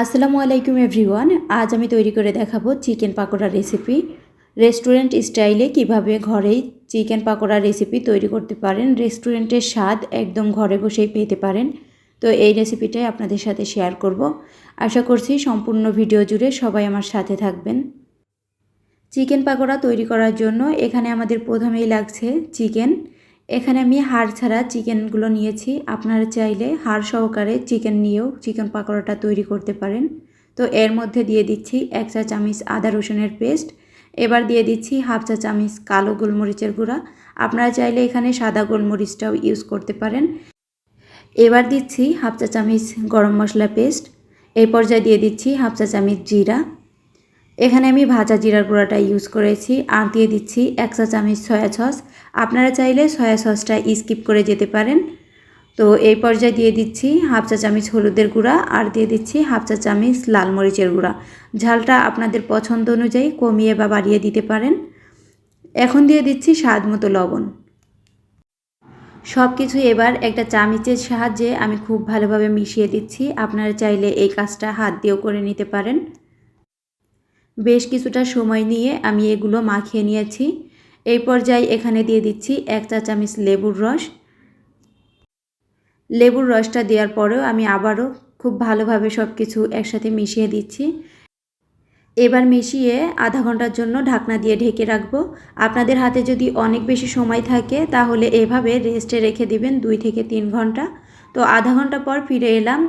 আসসালামু আলাইকুম এভরিওয়ান। আজ আমি তৈরি করে দেখাবো চিকেন পাকোড়া রেসিপি। রেস্টুরেন্ট স্টাইলে কীভাবে ঘরেই চিকেন পাকোড়া রেসিপি তৈরি করতে পারেন, রেস্টুরেন্টের স্বাদ একদম ঘরে বসেই পেতে পারেন। তো এই রেসিপিটাই আপনাদের সাথে শেয়ার করব। আশা করছি সম্পূর্ণ ভিডিও জুড়ে সবাই আমার সাথে থাকবেন। চিকেন পাকোড়া তৈরি করার জন্য এখানে আমাদের প্রথমেই লাগছে চিকেন। এখানে আমি হাড় ছাড়া চিকেনগুলো নিয়েছি। আপনারা চাইলে হাড় সহকারে চিকেন নিয়েও চিকেন পাকোড়াটা তৈরি করতে পারেন। তো এর মধ্যে দিয়ে দিচ্ছি এক চা চামচ আদা রসুনের পেস্ট। এবার দিয়ে দিচ্ছি হাফ চা চামচ কালো গোলমরিচের গুঁড়া। আপনারা চাইলে এখানে সাদা গোলমরিচটাও ইউজ করতে পারেন। এবার দিচ্ছি হাফ চা চামচ গরম মশলা পেস্ট। এই পর্যায়ে দিয়ে দিচ্ছি হাফ চা চামচ জিরা। এখানে আমি ভাজা জিরার গুঁড়াটা ইউজ করেছি, আর দিয়ে দিচ্ছি এক চা চামচ সয়া সস আপনারা চাইলে সয়া সসটা স্কিপ করে যেতে পারেন। তো এই পর্যায়ে দিয়ে দিচ্ছি হাফ চা চামচ হলুদের গুঁড়া, আর দিয়ে দিচ্ছি হাফ চা চামচ লাল মরিচের গুঁড়া। ঝালটা আপনাদের পছন্দ অনুযায়ী কমিয়ে বা বাড়িয়ে দিতে পারেন। এখন দিয়ে দিচ্ছি স্বাদ মতো লবণ। সব কিছু এবার একটা চামিচের সাহায্যে আমি খুব ভালোভাবে মিশিয়ে দিচ্ছি। আপনারা চাইলে এই কাজটা হাত দিয়েও করে নিতে পারেন। বেশ কিছুটা সময় নিয়ে আমি এগুলো মাখিয়ে নিয়েছি। এই পর্যায়ে এখানে দিয়ে দিচ্ছি এক চা চামচ লেবুর রস। লেবুর রসটা দেওয়ার পরেও আমি আবারও খুব ভালোভাবে সব কিছু একসাথে মিশিয়ে দিচ্ছি। এবার মিশিয়ে আধা ঘণ্টার জন্য ঢাকনা দিয়ে ঢেকে রাখব। আপনাদের হাতে যদি অনেক বেশি সময় থাকে, তাহলে এভাবে রেস্টে রেখে দিবেন দুই থেকে তিন ঘণ্টা। তো আধা ঘণ্টা পর ফিরে এলাম।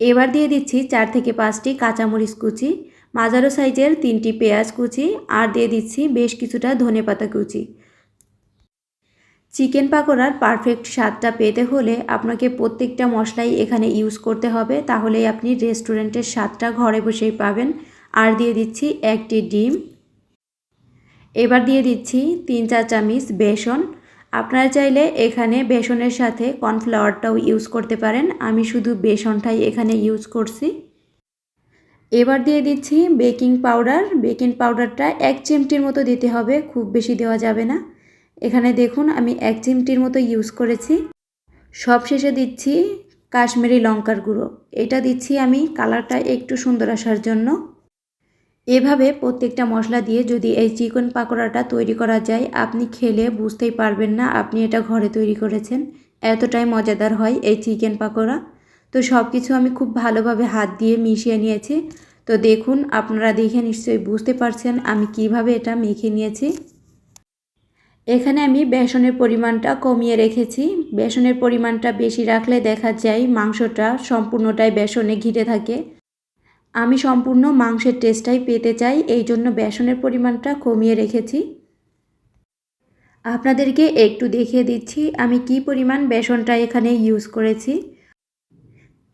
এবার দিয়ে দিচ্ছি চার থেকে পাঁচটি কাঁচামরিচ কুচি। মাঝারো সাইজের তিনটি পেঁয়াজ কুচি আর দিয়ে দিচ্ছি বেশ কিছুটা ধনে পাতা কুচি। চিকেন পাকোড়ার পারফেক্ট স্বাদটা পেতে হলে আপনাকে প্রত্যেকটা মশলাই এখানে ইউজ করতে হবে, তাহলেই আপনি রেস্টুরেন্টের স্বাদটা ঘরে বসেই পাবেন। আর দিয়ে দিচ্ছি একটি ডিম। এবার দিয়ে দিচ্ছি তিন চার চামিচ বেসন। আপনারা চাইলে এখানে বেসনের সাথে কর্নফ্লাওয়ারটাও ইউজ করতে পারেন। আমি শুধু বেসনটাই এখানে ইউজ করছি। এবার দিয়ে দিচ্ছি বেকিং পাউডার। বেকিং পাউডারটা এক চিমটির মতো দিতে হবে, খুব বেশি দেওয়া যাবে না। এখানে দেখুন, আমি এক চিমটির মতো ইউজ করেছি। সব শেষে দিচ্ছি কাশ্মীরি লঙ্কার গুঁড়ো। এটা দিচ্ছি আমি কালারটা একটু সুন্দর আসার জন্য। এভাবে প্রত্যেকটা মশলা দিয়ে যদি এই চিকেন পাকোড়াটা তৈরি করা যায়, আপনি খেলে বুঝতেই পারবেন না আপনি এটা ঘরে তৈরি করেছেন। এতটাই মজাদার হয় এই চিকেন পাকোড়া। তো সব কিছু আমি খুব ভালোভাবে হাত দিয়ে মিশিয়ে নিয়েছি। তো দেখুন, আপনারা দেখে নিশ্চয়ই বুঝতে পারছেন আমি কীভাবে এটা মেখে নিয়েছি। এখানে আমি বেসনের পরিমাণটা কমিয়ে রেখেছি। বেসনের পরিমাণটা বেশি রাখলে দেখা যায় মাংসটা সম্পূর্ণটাই বেসনে ঘিরে থাকে। আমি সম্পূর্ণ মাংসের টেস্টটাই পেতে চাই, এই জন্য বেসনের পরিমাণটা কমিয়ে রেখেছি। আপনাদেরকে একটু দেখিয়ে দিচ্ছি আমি কি পরিমাণ বেসনটা এখানে ইউজ করেছি।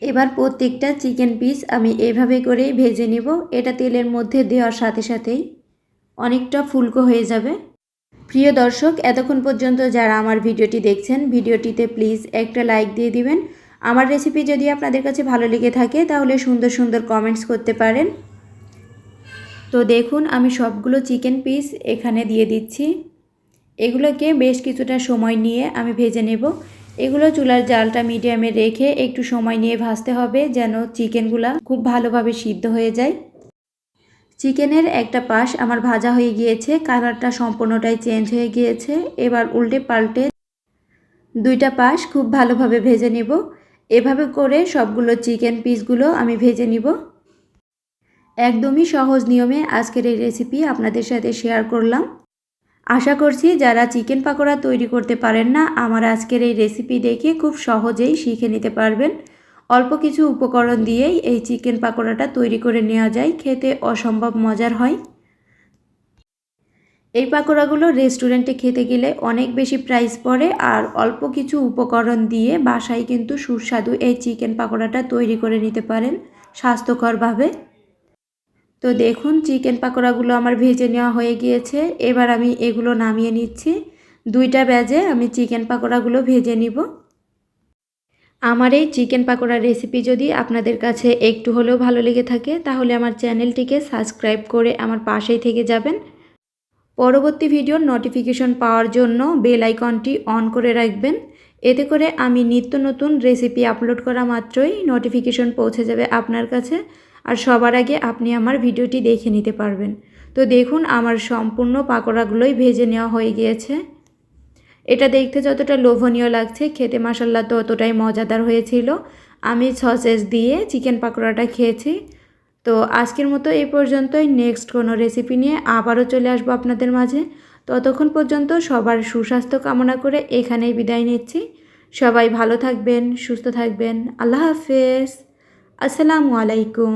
এবার প্রত্যেকটা চিকেন পিস আমি এভাবে করে ভেজে নিব। এটা তেলের মধ্যে দেওয়ার সাথে সাথেই অনেকটা ফুলকো হয়ে যাবে। প্রিয় দর্শক, এতক্ষণ পর্যন্ত যারা আমার ভিডিওটি দেখছেন, ভিডিওটিতে প্লিজ একটা লাইক দিয়ে দিবেন। আমার রেসিপি যদি আপনাদের কাছে ভালো লেগে থাকে, তাহলে সুন্দর সুন্দর কমেন্টস করতে পারেন। তো দেখুন, আমি সবগুলো চিকেন পিস এখানে দিয়ে দিচ্ছি। এগুলোকে বেশ কিছুটা সময় নিয়ে আমি ভেজে নেব। এগুলো চুলার জালটা মিডিয়ামে রেখে একটু সময় নিয়ে ভাজতে হবে যেন চিকেনগুলা খুব ভালোভাবে সিদ্ধ হয়ে যায়। চিকেনের একটা পাশ আমার ভাজা হয়ে গিয়েছে, কালারটা সম্পূর্ণটাই চেঞ্জ হয়ে গিয়েছে। এবার উল্টে পাল্টে দুইটা পাশ খুব ভালোভাবে ভেজে নিব। এভাবে করে সবগুলো চিকেন পিসগুলো আমি ভেজে নিব। একদমই সহজ নিয়মে আজকের এই রেসিপি আপনাদের সাথে শেয়ার করলাম। আশা করছি যারা চিকেন পাকোড়া তৈরি করতে পারেন না, আমার আজকের এই রেসিপি দেখে খুব সহজেই শিখে নিতে পারবেন। অল্প কিছু উপকরণ দিয়েই এই চিকেন পাকোড়াটা তৈরি করে নেওয়া যায়, খেতে অসম্ভব মজার হয়। এই পাকোড়াগুলো রেস্টুরেন্টে খেতে গেলে অনেক বেশি প্রাইস পড়ে আর অল্প কিছু উপকরণ দিয়ে বাসায় কিন্তু সুস্বাদু এই চিকেন পাকোড়াটা তৈরি করে নিতে পারেন স্বাস্থ্যকরভাবে। তো দেখুন, চিকেন পাকোড়াগুলো আমার ভেজে নেওয়া হয়ে গিয়েছে। এবার আমি এগুলো নামিয়ে নিচ্ছি। দুইটা ব্যাজে আমি চিকেন পাকোড়াগুলো ভেজে নিব। আমার এই চিকেন পাকোড়ার রেসিপি যদি আপনাদের কাছে একটু হলেও ভালো লেগে থাকে, তাহলে আমার চ্যানেলটিকে সাবস্ক্রাইব করে আমার পাশেই থেকে যাবেন। পরবর্তী ভিডিওর নোটিফিকেশন পাওয়ার জন্য বেল আইকনটি অন করে রাখবেন। এতে করে আমি নিত্য নতুন রেসিপি আপলোড করা মাত্রই নোটিফিকেশন পৌঁছে যাবে আপনার কাছে। আর সবার আগে আপনি আমার ভিডিওটি দেখে নিতে পারবেন। তো দেখুন, আমার সম্পূর্ণ পাকোড়াগুলোই ভেজে নেওয়া হয়ে গিয়েছে। এটা দেখতে যতটা লোভনীয় লাগছে, খেতে মশাল্লা তো ততটাই মজাদার হয়েছিল। আমি সসেস দিয়ে চিকেন পাকোড়াটা খেয়েছি। তো আজকের মতো এই পর্যন্তই। নেক্সট কোনো রেসিপি নিয়ে আবারও চলে আসব আপনাদের মাঝে। ততক্ষণ পর্যন্ত সবার সুস্বাস্থ্য কামনা করে এখানেই বিদায় নিচ্ছি। সবাই ভালো থাকবেন, সুস্থ থাকবেন। আল্লাহ হাফেজ। আসসালামু আলাইকুম